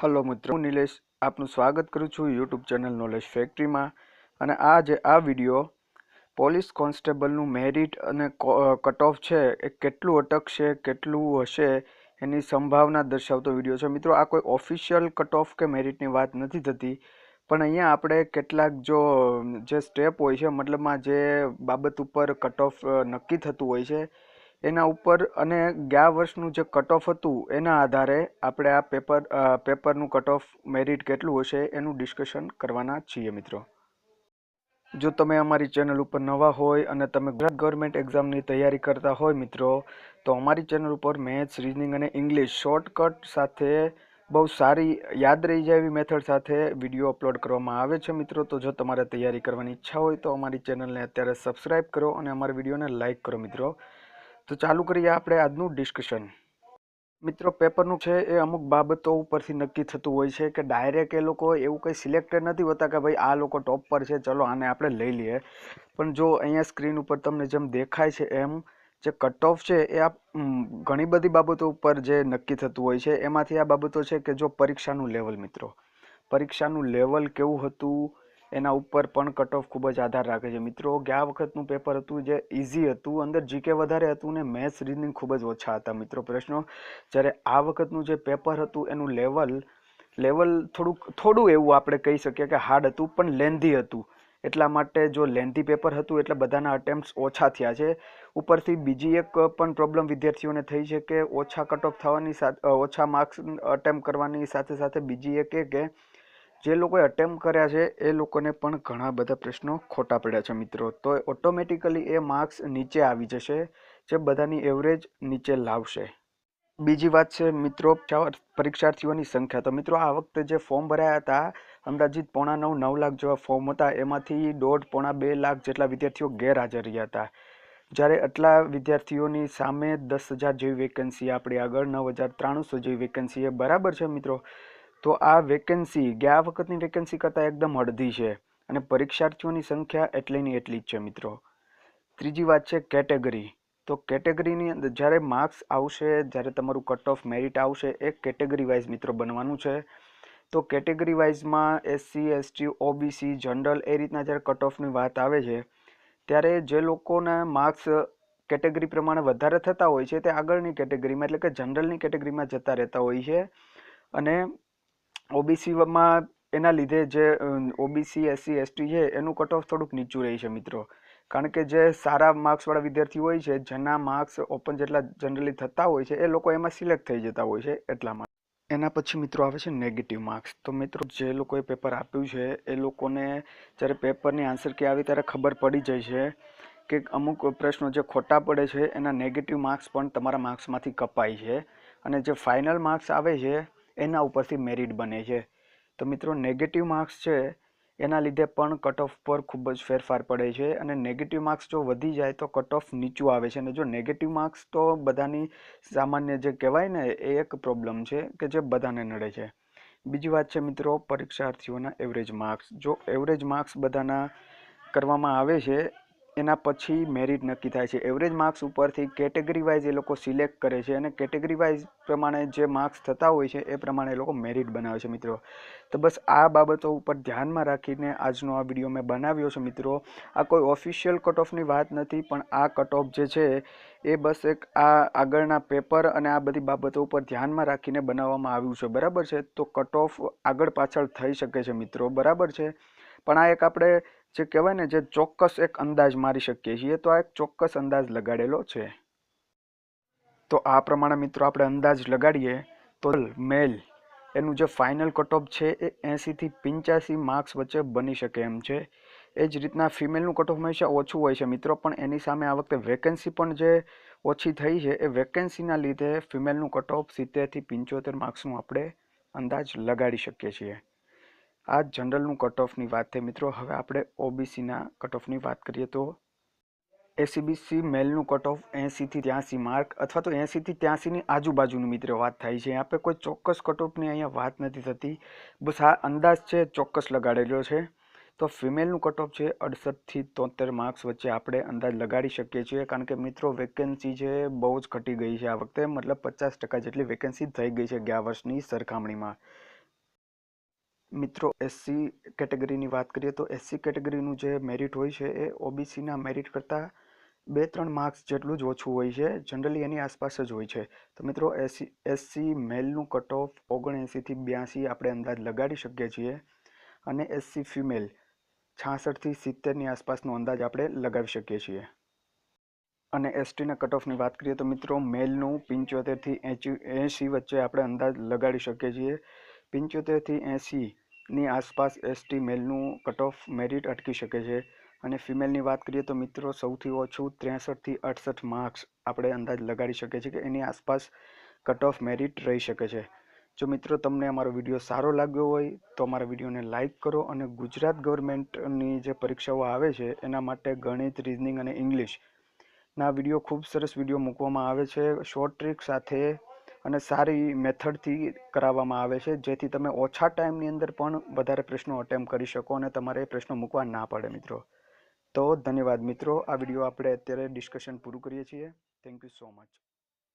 Hello મિત્રો, હું નિલેશ. આપનું સ્વાગત કરું છું યુટ્યુબ ચેનલ નોલેજ ફેક્ટરીમાં અને આ જે આ વીડિયો પોલીસ કોન્સ્ટેબલનું મેરિટ અને કટ ઓફ છે એ કેટલું અટકશે, કેટલું હશે એની સંભાવના દર્શાવતો વીડિયો છે. મિત્રો, આ કોઈ ઓફિશિયલ કટ ઓફ કે મેરિટની વાત નથી થતી, પણ અહીંયા આપણે કેટલાક જો, જે સ્ટેપ હોય છે, મતલબમાં જે બાબત ઉપર કટ ઓફ નક્કી થતું હોય છે એના ઉપર અને ગયા વર્ષનું જે કટ ઓફ હતું, એના આધારે આપણે આ પેપર પેપરનું કટ ઓફ મેરિટ કેટલું હશે એનું ડિસ્કશન કરવાના છીએ મિત્રો. જો તમે અમારી ચેનલ ઉપર નવા હોય અને તમે ગુજરાત ગવર્મેન્ટ એક્ઝામની તૈયારી કરતા હોય મિત્રો, તો અમારી ચેનલ ઉપર મેથ્સ રીઝનિંગ અને ઇંગ્લિશ શોર્ટકટ સાથે બહુ સારી યાદ રહી જાય એવી મેથડ સાથે વીડિયો અપલોડ કરવામાં આવે છે મિત્રો. તો જો તમારે તૈયારી કરવાની ઈચ્છા હોય તો અમારી ચેનલને અત્યારે સબસ્ક્રાઈબ કરો અને અમારા વિડીયોને લાઇક કરો મિત્રો. તો ચાલુ કરીએ આપણે આજનું ડિસ્કશન મિત્રો પેપરનું છે એ અમુક બાબતો ઉપરથી નક્કી થતું હોય છે કે ડાયરેક્ટ એ લોકો એવું કંઈ સિલેક્ટેડ નથી હોતા કે ભાઈ આ લોકો ટોપ પર છે, ચલો આને આપણે લઈ લઈએ. પણ જો અહીંયા સ્ક્રીન ઉપર તમને જેમ દેખાય છે એમ, જે કટ ઓફ છે એ આ ઘણી બધી બાબતો ઉપર જે નક્કી થતું હોય છે, એમાંથી આ બાબતો છે કે જો પરીક્ષાનું લેવલ મિત્રો. પરીક્ષાનું લેવલ કેવું હતું? એના ઉપર પણ કટ ઓફ ખૂબ જ આધાર રાખે છે. મિત્રો, ગયા વખતનું પેપર હતું જે ઇઝી હતું, અંદર જીકે વધારે હતું ને મેથ્સ રીઝનિંગ ખૂબ જ ઓછા હતા. મિત્રો, પ્રશ્નો, જ્યારે આ વખતનું જે પેપર હતું, એનું લેવલ લેવલ થોડુંક, થોડું એવું આપણે કહી શકીએ કે હાર્ડ હતું, પણ લેન્ધી હતું. એટલા માટે જો લેન્ધી પેપર હતું, એટલે બધાના અટેમ્પ્ટ ઓછા થયા છે. ઉપરથી બીજી એક પણ પ્રોબ્લેમ વિદ્યાર્થીઓને થઈ છે કે ઓછા કટ ઓફ થવાની સાથે ઓછા માર્ક્સ અટેમ્પ કરવાની સાથે સાથે બીજી એક કે જે લોકોએ અટેમ્પ કર્યા છે, એ લોકોને પણ ઘણા બધા પ્રશ્નો ખોટા પડ્યા છે મિત્રો. તો ઓટોમેટિકલી એ માર્ક્સ નીચે આવી જશે, જે બધાની એવરેજ નીચે લાવશે. બીજી વાત છે મિત્રો, પરીક્ષાર્થીઓની સંખ્યા. તો મિત્રો, આ વખતે જે ફોર્મ ભરાયા હતા, અંદાજિત પોણા નવ નવ લાખ જેવા ફોર્મ હતા. એમાંથી દોઢ, પોણા બે લાખ જેટલા વિદ્યાર્થીઓ ગેરહાજર રહ્યા હતા. જ્યારે આટલા વિદ્યાર્થીઓની સામે દસ હજાર જેવી વેકેન્સી આપણી આગળ, નવ હજાર ત્રાણુંસો જેવી વેકેન્સી એ બરાબર છે મિત્રો. તો આ વેકેન્સી ગયા વખતની વેકેન્સી કરતાં એકદમ અડધી છે અને પરીક્ષાર્થીઓની સંખ્યા એટલીની એટલી જ છે મિત્રો. ત્રીજી વાત છે કેટેગરી તો કેટેગરીની અંદર જ્યારે માર્ક્સ આવશે, જ્યારે તમારું કટ ઓફ મેરિટ આવશે, એ કેટેગરી વાઇઝ મિત્રો બનવાનું છે. તો કેટેગરી વાઇઝમાં એસસી એસટી ઓબીસી જનરલ એ રીતના જ્યારે કટ ઓફની વાત આવે છે, ત્યારે જે લોકોના માર્ક્સ કેટેગરી પ્રમાણે વધારે થતા હોય છે તે આગળની કેટેગરીમાં એટલે કે જનરલની કેટેગરીમાં જતા રહેતા હોય છે. અને ઓબીસીમાં એના લીધે જે ઓબીસી એસસી એસટી છે, એનું કટ ઓફ થોડુંક નીચું રહે છે મિત્રો. કારણ કે જે સારા માર્ક્સવાળા વિદ્યાર્થી હોય છે, જેના માર્ક્સ ઓપન જેટલા જનરલી થતા હોય છે, એ લોકો એમાં સિલેક્ટ થઈ જતા હોય છે એટલા માટે. એના પછી મિત્રો આવે છે નેગેટિવ માર્ક્સ તો મિત્રો જે લોકોએ પેપર આપ્યું છે, એ લોકોને જ્યારે પેપરની આન્સર કે આવી ત્યારે ખબર પડી જાય છે કે અમુક પ્રશ્નો જે ખોટા પડે છે, એના નેગેટિવ માર્ક્સ પણ તમારા માર્ક્સમાંથી કપાય છે. અને જે ફાઇનલ માર્ક્સ આવે છે એના ઉપરથી મેરિટ બને છે. તો મિત્રો નેગેટિવ માર્ક્સ છે, એના લીધે પણ કટ ઓફ પર ખૂબ જ ફેરફાર પડે છે. અને નેગેટિવ માર્ક્સ જો વધી જાય તો કટ ઓફ નીચું આવે છે. અને જો નેગેટિવ માર્ક્સ તો બધાની સામાન્ય જે કહેવાય ને, એ એક પ્રોબ્લેમ છે કે જે બધાને નડે છે. બીજી વાત છે મિત્રો, પરીક્ષાર્થીઓના એવરેજ માર્ક્સ જો એવરેજ માર્ક્સ બધાના કરવામાં આવે છે એના પછી મેરિટ નક્કી થાય છે. એવરેજ માર્ક્સ ઉપરથી કેટેગરી વાઇઝ એ લોકો સિલેક્ટ કરે છે અને કેટેગરી વાઇઝ પ્રમાણે જે માર્ક્સ થતા હોય છે એ પ્રમાણે એ લોકો મેરિટ બનાવે છે મિત્રો. તો બસ આ બાબતો ઉપર ધ્યાનમાં રાખીને આજનો આ વીડિયો મેં બનાવ્યો છે મિત્રો. આ કોઈ ઓફિશિયલ કટ ઓફની વાત નથી, પણ આ કટ ઓફ જે છે એ બસ એક આ આગળના પેપર અને આ બધી બાબતો ઉપર ધ્યાનમાં રાખીને બનાવવામાં આવ્યું છે. બરાબર છે? તો કટ ઓફ આગળ પાછળ થઈ શકે છે મિત્રો. બરાબર છે? પણ આ એક આપણે જે કહેવાય ને, જે ચોક્કસ એક અંદાજ મારી શકીએ છીએ, તો આ એક ચોક્કસ અંદાજ લગાડેલો છે. તો આ પ્રમાણે મિત્રો આપણે અંદાજ લગાડીએ, તો મેલ, એનું જે ફાઇનલ કટ ઓફ છે એ એંસીથી પંચ્યાસી માર્ક્સ વચ્ચે બની શકે એમ છે. એ જ રીતના ફિમેલનું કટ ઓફ હંમેશા ઓછું હોય છે મિત્રો, પણ એની સામે આ વખતે વેકેન્સી પણ જે ઓછી થઈ છે, એ વેકેન્સીના લીધે ફિમેલનું કટ ઓફ સિત્તેરથી પંચોતેર માર્ક્સનું આપણે અંદાજ લગાડી શકીએ છીએ. આ જનરલનું કટ ઓફની વાત થઈ. મિત્રો, હવે આપણે ઓબીસીના કટ ઓફની વાત કરીએ તો એસીબીસી મેલનું કટ ઓફ એંસીથી ત્યાંસી માર્ક અથવા તો એંસીથી ત્યાંસીની આજુબાજુની મિત્રો વાત થાય છે. આપણે કોઈ ચોક્કસ કટ ઓફની અહીંયા વાત નથી થતી. બસ આ અંદાજ છે ચોક્કસ લગાડેલો છે. તો ફિમેલનું કટ ઓફ છે અડસઠથી તોતેર માર્ક્સ વચ્ચે આપણે અંદાજ લગાડી શકીએ છીએ. કારણ કે મિત્રો વેકેન્સી છે બહુ જ ઘટી ગઈ છે આ વખતે. મતલબ પચાસ ટકા જેટલી વેકેન્સી થઈ ગઈ છે ગયા વર્ષની સરખામણીમાં. મિત્રો એસસી કેટેગરીની વાત કરીએ તો એસસી કેટેગરીનું જે મેરિટ હોય છે એ ઓબીસીના મેરિટ કરતાં બે ત્રણ માર્ક્સ જેટલું જ ઓછું હોય છે જનરલી એની આસપાસ જ હોય છે. તો મિત્રો એસસી એસસી મેલનું કટ ઓફ ઓગણએંસીથી બ્યાસી આપણે અંદાજ લગાડી શકીએ છીએ અને એસસી ફિમેલ છાસઠથી સિત્તેરની આસપાસનો અંદાજ આપણે લગાવી શકીએ છીએ. અને એસટીના કટ ઓફની વાત કરીએ તો મિત્રો મેલનું પંચોતેરથી એંચી, એંશી વચ્ચે આપણે અંદાજ લગાડી શકીએ છીએ. પંચોતેરથી એંશીની આસપાસ એસટી મેલનું કટ ઓફ મેરિટ અટકી શકે છે. અને ફિમેલની વાત કરીએ તો મિત્રો સૌથી ઓછું ત્રેસઠથી અડસઠ માર્ક્સ આપણે અંદાજ લગાડી શકીએ છીએ કે એની આસપાસ કટ ઓફ મેરિટ રહી શકે છે. જો મિત્રો તમને અમારો વીડિયો સારો લાગ્યો હોય તો અમારા વિડીયોને લાઇક કરો અને ગુજરાત ગવર્મેન્ટની જે પરીક્ષાઓ આવે છે એના માટે ગણિત રિઝનિંગ અને ઇંગ્લિશ ના વીડિયો ખૂબ સરસ વીડિયો મૂકવામાં આવે છે. શોર્ટ ટ્રીક સાથે અને સારી મેથડથી કરાવવામાં આવે છે. જેથી તમે ઓછા ટાઈમની અંદર પણ વધારે પ્રશ્નો અટેમ્પ કરી શકો અને તમારે પ્રશ્નો મૂકવા ના પડે મિત્રો. તો ધન્યવાદ મિત્રો. આ વીડિયો આપણે અત્યારે ડિસ્કશન પૂરું કરીએ છીએ. Thank you so much